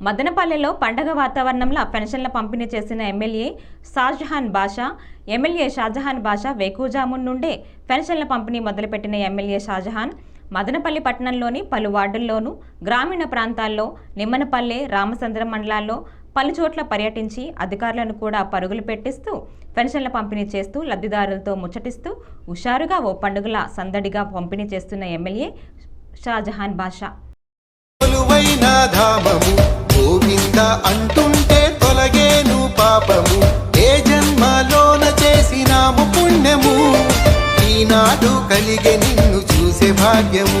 మదనపల్లెలో పండగ వాతావరణంలో పెన్షన్ల పంపిణీ చేసిన ఎమ్మెల్యే షాజహాన్ బాషా ఎమ్మెల్యే షాజహాన్ బాషా వేకుజామున్ నుండే పెన్షన్ల పంపిణీ మొదలుపెట్టిన ఎమ్మెల్యే షాజహాన్ మదనపల్లి పట్టణంలోని పలు వార్డుల్లోనూ గ్రామీణ ప్రాంతాల్లో నిమ్మనపల్లె రామచంద్రం మండలాల్లో పలుచోట్ల పర్యటించి అధికారులను కూడా పరుగులు పెట్టిస్తూ పెన్షన్ల పంపిణీ చేస్తూ లబ్ధిదారులతో ముచ్చటిస్తూ హుషారుగా ఓ పండుగల సందడిగా పంపిణీ చేస్తున్న ఎమ్మెల్యే షాజహాన్ బాషా. ధామము అంటుంటే తొలగేను పాపము. ఏ జన్మలోన చేసినాము పుణ్యము. ఈనాడు కలిగే నిన్ను చూసే భాగ్యము.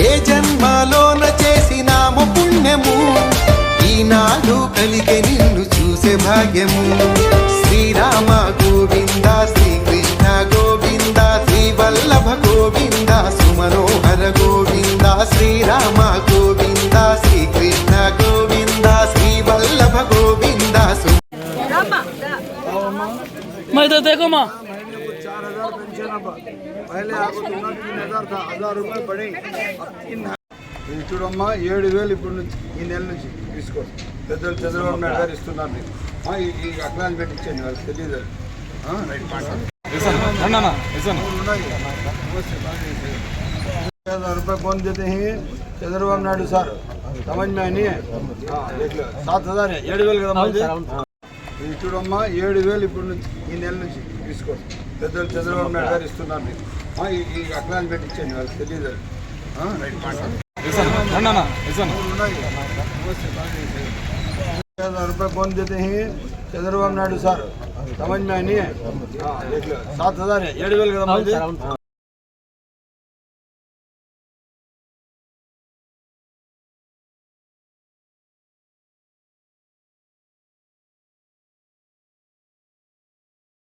ఏ జన్మలోన చేసినాము పుణ్యము. ఈనాడు కలిగే నిన్ను చూసే భాగ్యము. శ్రీరామ గోవింద శ్రీకృష్ణ గోవింద శ్రీ వల్లభ గోవింద సుమనోహర గోవింద శ్రీరామ मैं इधर देखो माँ महीने को चार हजार पेंशन अब पहले आपको दूंगा तीन हजार था हजार रुपये बढ़े अब तीन ఇది చూడమ్మా ఏడు వేలు ఇప్పుడు నుంచి ఈ నెల నుంచి తీసుకో పెద్దలు చంద్రబాబు నాయుడు గారు ఇస్తున్నారు మీకు ఆ, ఈ- ఈ అక్లాన్ పెట్టి ఇచ్చేయండి వాళ్ళకి తెలియదు అది. ఆ, రైట్ మాట్లాడు ఉన్నాయి. నమస్తే, బాగా చేశారు. हजार रुपये कौन देते हैं चंद्रबाबु नायडू सर समझ में नहीं है हाँ, देख लो सात हजार है ఏడు వేలు కదా మంది ఇది చూడమ్మా ఏడు వేలు ఇప్పుడు నుంచి ఈ నెల నుంచి తీసుకో పెద్దలు చంద్రబాబు నాయుడు గారు ఇస్తున్నారు మీకు ఆ, ఈ- ఈ అక్లాన్ పెట్టి ఇచ్చేయండి వాళ్ళకి తెలియదు అది. ఆ, రైట్ మాట్లాడు ఉన్నాయి. నమస్తే, బాగా చేశారు. हजार रुपये कौन देते हैं चंद्रबाबु नायडू सर समझ में नहीं है हाँ, देख लो सात हजार है ఏడు వేలు కదా మంది